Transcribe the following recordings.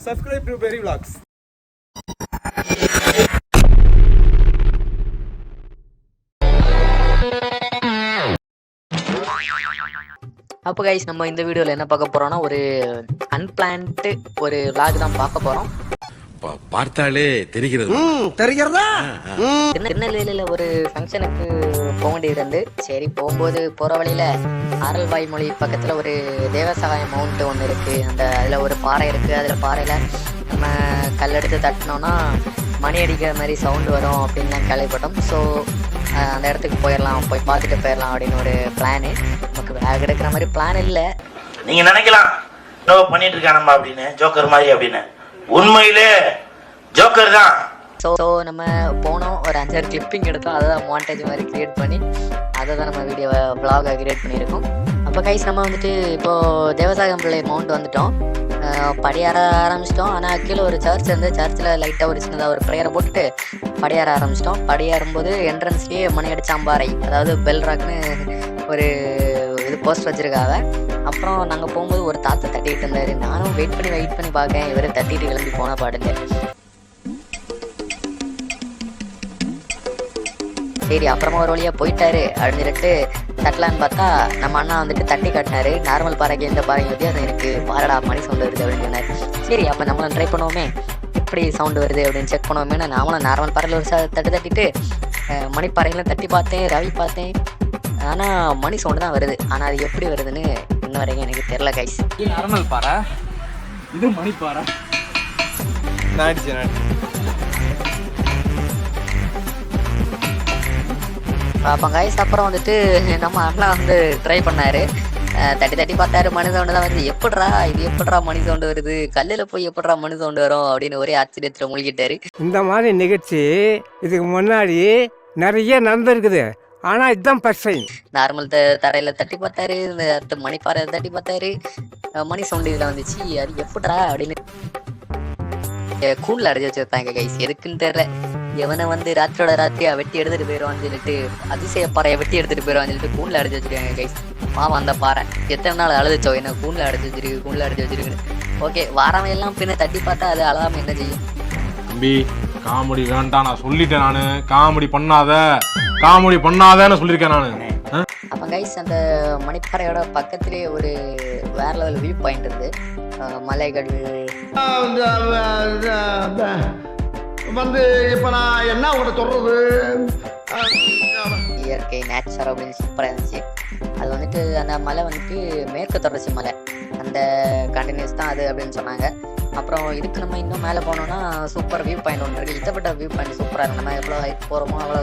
subscribe to Berry Vlogs. அப்போ guys நம்ம இந்த வீடியோவில் என்ன பார்க்க போறோம்னா ஒரு அன்பிளான்டு ஒரு vlog தான் பார்க்க போறோம். பா- பார்த்தாலே தெரிகிறது. தெரிகிறதா? திருநெ- திருநெல்வேலியில ஒரு ஃபங்க்ஷனுக்கு போக வேண்டியது இருந்து சரி போகும்போது போகிற வழியில் ஆரல்வாய் மொழி பக்கத்தில் ஒரு தேவசகாய மவுண்ட் ஒன்று இருக்குது அந்த அதில் ஒரு பாறை இருக்குது அதில் பாறையில் நம்ம கல்லெடுத்து தட்டினோன்னா மணி அடிக்கிற மாதிரி சவுண்டு வரும் அப்படின்னு தான் கேள்விப்பட்டோம். ஸோ அந்த இடத்துக்கு போயிடலாம் போய் பார்த்துட்டு போயிடலாம் அப்படின்னு ஒரு பிளானு நமக்கு பேக் எடுக்கிற மாதிரி பிளான் இல்லை. நீங்கள் நினைக்கலாம் பண்ணிட்டு இருக்கானம்மா அப்படின்னு ஜோக்கர் மாதிரி அப்படின்னு. உண்மையிலே ஜோக்கர் தான். ஸோ நம்ம போனோம். ஒரு அஞ்சாறு கிளிப்பிங் எடுத்தோம். அதை தான் மாண்டேஜ் மாதிரி கிரியேட் பண்ணி அதை தான் நம்ம வீடியோ vlog-ஆ கிரியேட் பண்ணியிருக்கோம். அப்போ கைஸ் நம்ம வந்துட்டு இப்போது தேவசாகம் பிள்ளை மவுண்ட் வந்துட்டோம். படியார படியேற ஆரம்பிச்சிட்டோம். ஆனால் கீழே ஒரு சர்ச் இருந்து சர்ச்சில் லைட்டாக ஒரு சின்னதாக ஒரு ப்ரேயரை போட்டுட்டு படியார ஆரம்பிச்சிட்டோம். படியேறும்போது என்ட்ரன்ஸ்லேயே மணி அடிச்சாம்பாறை அதாவது பெல் ராக்னு ஒரு இது போஸ்ட் வச்சுருக்காங்க. அப்புறம் நாங்கள் போகும்போது ஒரு தாத்தா தட்டிகிட்டு இருந்தார். நானும் வெயிட் பண்ணி வெயிட் பண்ணி பார்க்கேன் இவர் தட்டிட்டு கிளம்பி போன பாடுங்க சரி அப்புறமா ஒரு வழியா போயிட்டாரு. அப்படின்னு சொல்லிட்டு தட்டலான்னு பார்த்தா நம்ம அண்ணா வந்துட்டு தட்டி காட்டினாரு. நார்மல் பாறைக்கு எந்த பாறைக்கு வித்தியாசம் இருக்கு பாரடா மணி சவுண்ட் வருது அப்படின்னு சொன்னாரு. சரி அப்போ நம்மளும் ட்ரை பண்ணுவோமே. எப்படி சவுண்டு வருது அப்படின்னு செக் பண்ணுவோமே நாமளும் நார்மல் பாறையில் ஒரு ச- தட்டு தட்டிட்டு மணிப்பாறைகளும் தட்டி பார்த்தேன் ரவி பார்த்தேன். ஆனால் மணி சவுண்டு தான் வருது. ஆனால் அது எப்படி வருதுன்னு இன்ன வரைக்கும் எனக்கு தெரில கைஸ் இது நார்மல் பாறை இது மணிப்பாறை நான் அடிச்சேன் பார்ப்போம் கைஸ் அப்புறம் வந்துட்டு நம்ம அண்ணா வந்து ட்ரை பண்ணாரு. தட்டி தட்டி பார்த்தாரு மணி சவுண்டு தான் வருது எப்படிடா இது எப்படிடா மணி சவுண்டு வருது? கல்லில் போய் எப்படிடா மணி சவுண்டு வரும்? அப்படின்னு ஒரே ஆச்சரியத்தில் மூழ்கிட்டாரு. இந்த மாதிரி நிகழ்ச்சி இதுக்கு முன்னாடி நிறைய நடந்திருக்குது ஆனா இதுதான் டைம் நார்மல் தரையில் தட்டி பார்த்தாரு இந்த அடுத்து மணிப்பாறை தட்டி பார்த்தாரு. மணி சவுண்டு இதில் வந்துச்சு. அது எப்படிடா அப்படின்னு கூண்டில் அடைச்சி வச்சிருப்பாங்க கைஸ் எதுக்குன்னு தெரியல. எவனை வந்து ராத்திரியோட ராத்திரியா வெட்டி எடுத்துட்டு போயிடுவான்னு சொல்லிட்டு அதிசய பாறையை வெட்டி எடுத்துட்டு போயிடுவான்னு சொல்லிட்டு கூண்டில் அடைச்சி வச்சிருக்காங்க கைஸ் பாவம் அந்த பாறை. எத்தனை நாள் அழுதுச்சோ என்ன கூண்டில் அடைச்சி வச்சிருக்கு கூண்டில் அடைச்சி வச்சிருக்குன்னு. ஓகே வாரவன் எல்லாம் பின்ன தட்டி பார்த்தா அது அழகாம என்ன செய்யும்? தம்பி காமெடி வேண்டாம் நான் சொல்லிட்டேன் நானு. காமெடி பண்ணாத. காமெடி பண்ணாதன்னு சொல்லியிருக்கேன் நானு? அப்போ கைஸ் அந்த மணிப்பாறையோட பக்கத்திலே ஒரு வேற லெவல் வியூ பாயிண்ட் இருந்து மலைகள். வந்து இப்ப நான் என்ன உங்களை சொல்றது? இயற்கை நேச்சர் அப்படின்னு சூப்பராக இருந்துச்சு அது வந்துட்டு அந்த மலை வந்துட்டு மேற்கு தொடர்ச்சி மலை. அந்த கண்டினியூஸ் தான் அது அப்படின்னு சொன்னாங்க. அப்புறம் இதுக்கு நம்ம இன்னும் மேலே போனோம்னா சூப்பர் வியூ பாயிண்ட் ஒன்று இருக்குது இதைப்பட்ட வியூ பாயிண்ட் சூப்பராக இருக்கும் நம்ம எவ்வளோ ஹைட் போகிறோமோ அவ்வளோ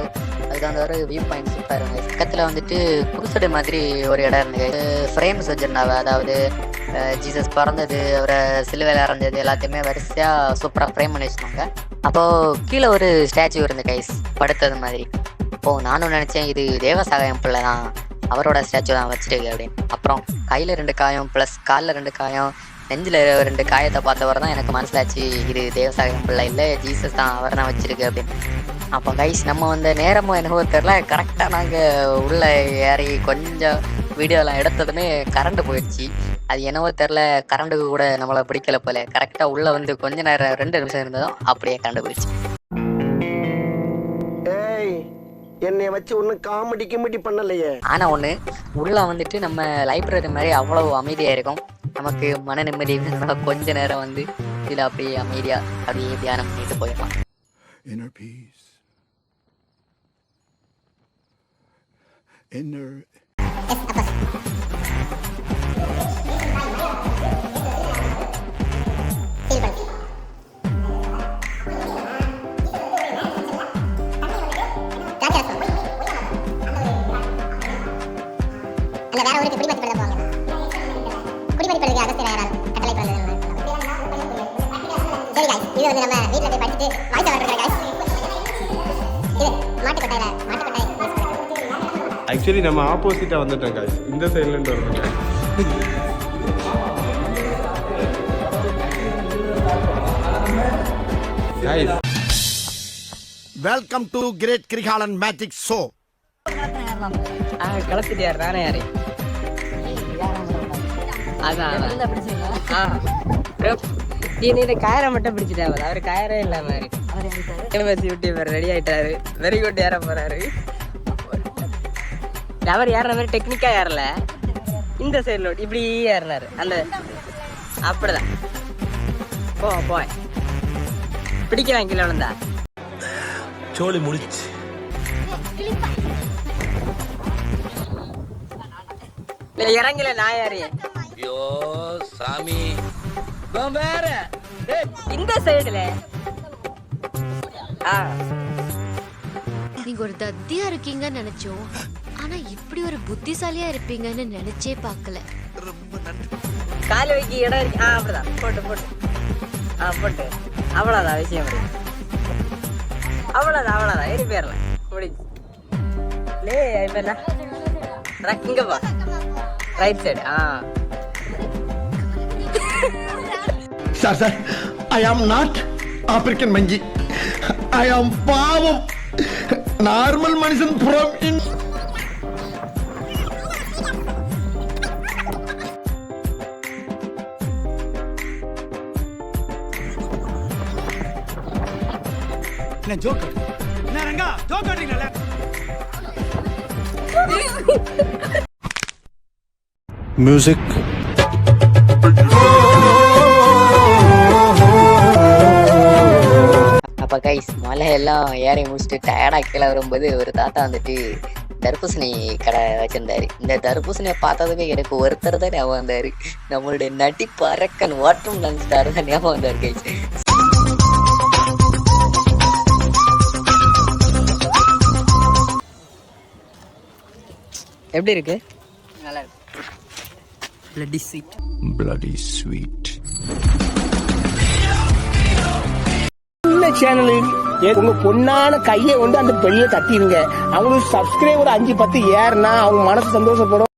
அதுக்கு வந்து ஒரு வியூ பாயிண்ட் சூப்பராக இருக்கும் பக்கத்தில் வந்துட்டு குருசடை மாதிரி ஒரு இடம் இருந்தது ஃப்ரேம்ஸ் வச்சுருந்தாங்க அதாவது ஜீசஸ் பிறந்தது அவரை சிலுவையில் இறந்தது எல்லாத்தையுமே வரிசையாக சூப்பராக ஃப்ரேம் பண்ணி வச்சுருந்தாங்க. அப்போது கீழே ஒரு ஸ்டாச்சு இருந்து கைஸ் படுத்தது மாதிரி. அப்போது நானும் நினச்சேன் இது தேவசாகாயம் பிள்ளை தான். அவரோட ஸ்டாச்சு தான் வச்சிருக்கு அப்படின்னு. அப்புறம் கையில் ரெண்டு காயம் ப்ளஸ் காலில் ரெண்டு காயம் நெஞ்சில் ரெண்டு காயத்தை பார்த்தவர் தான் எனக்கு மனசிலாச்சு இது தேவசாகம் பிள்ளை இல்லை ஜீசஸ் தான் அவர் தான் வச்சிருக்கு அப்படின்னு. அப்போ கைஸ் நம்ம வந்து நேரமும் என்னவோ தெரில கரெக்டாக நாங்கள் உள்ளே ஏறி கொஞ்சம் வீடியோலாம் எடுத்ததுமே கரண்ட் போயிடுச்சு. அது என்னவோ தெரில கரண்ட்டுக்கு கூட நம்மளை பிடிக்கல போல. கரெக்டாக உள்ளே வந்து கொஞ்ச நேரம் ரெண்டு நிமிஷம் இருந்ததும் அப்படியே கரண்ட் போயிடுச்சு. ஏய் என்னைய வச்சு ஒன்னும் காமெடி கிமெடி பண்ணலையே. ஆனா ஒண்ணு உள்ள வந்துட்டு நம்ம லைப்ரரி மாதிரி அவ்வளவு அமைதியா இருக்கும். நமக்கு மன நிம்மதி வேணும்னா கொஞ்ச நேரம் வந்து இதுல அப்படியே அமைதியா அப்படியே தியானம் பண்ணிட்டு போயிடலாம் Inner peace. Inner அந்த குடிமதிப்பு எழுதி அகஸ்தியரால் கட்டளை பிறந்தது சரி guys இது வந்து நம்ம வீட்ல போய் படிச்சுட்டு வாய்ஸ் ஓவர் இருக்கிற guys. இது மாட்டுக்கொட்டையில மாட்டுக்கொட்டை. Use பண்ணுறது. ஆக்சுவலி நம்ம ஆப்போசிட்டா வந்துட்டோம் guys. இந்த சைடுல இருந்து வரோம் guys. Guys, welcome to great Krikalan magic show கலத்துட்டியார் நானே யாரு? அதான் அதான். ஆ. நீ நீ கயரை மட்டும் பிடிச்சிட்டாவது அவர் கயரே இல்லாம யூனிவர்சிட்டி யூடியூபர் ரெடி ஆயிட்டாரு. வெரி குட் ஏற போறாரு. அவர் ஏறுற மாதிரி டெக்னிக்கா ஏறல. இந்த சைடுல இப்படி ஏறினாரு. அந்த அப்படிதான். போ போய். பிடிக்கிறான் கீழே விழுந்தா. சோழி முடிச்சு இறங்கல நான் ஏறியேன் ஐயோ சாமி. வேற. இந்த சைடுல. ஆ. நீங்க ஒரு தத்தியா இருக்கீங்கன்னு நினைச்சோம். ஆனா இப்படி ஒரு புத்திசாலியா இருப்பீங்கன்னு நினைச்சே பார்க்கல. கால் வைக்க இடம் இருக்கு. ஆ அப்படிதான். போட்டு போட்டு. ஆ போட்டு. அவ்வளோதான் விஷயம் அவ்வளோதான் அவ்வளோதான் ஏறி போயிடலாம் முடிஞ்சு லே இப்போ என்ன? ர- இங்க பா right side ah. Sir sir I am not African மங்கி ஐ ஆம் பாவம் நார்மல் மனுஷன் புறம் இன் மியூசிக் அப்போ கைஸ் மலையெல்லாம் ஏறி முடிச்சுட்டு டயர்டாக கீழே வரும்போது ஒரு தாத்தா வந்துட்டு தர்பூசணி கடை வச்சிருந்தாரு. இந்த தர்பூசணியை பார்த்ததுமே எனக்கு ஒருத்தர் தான் ஞாபகம் வந்தாரு. நம்மளுடைய நடிப்பு அரக்கன் வாட்டர் மெலன் ஸ்டார் தான் ஞாபகம் வந்தாரு கைஸ் எப்படி இருக்கு? நல்லா இருக்கு. பிளட்டி ஸ்வீட் பிளடி ஸ்வீட் சேனலில் உங்க பொண்ணான கையை வந்து அந்த பெண்ணில தட்டிடுங்க அவங்களுக்கு சப்ஸ்கிரைபர் அஞ்சு பத்து ஏறுனா அவங்க மனசு சந்தோஷப்படும்.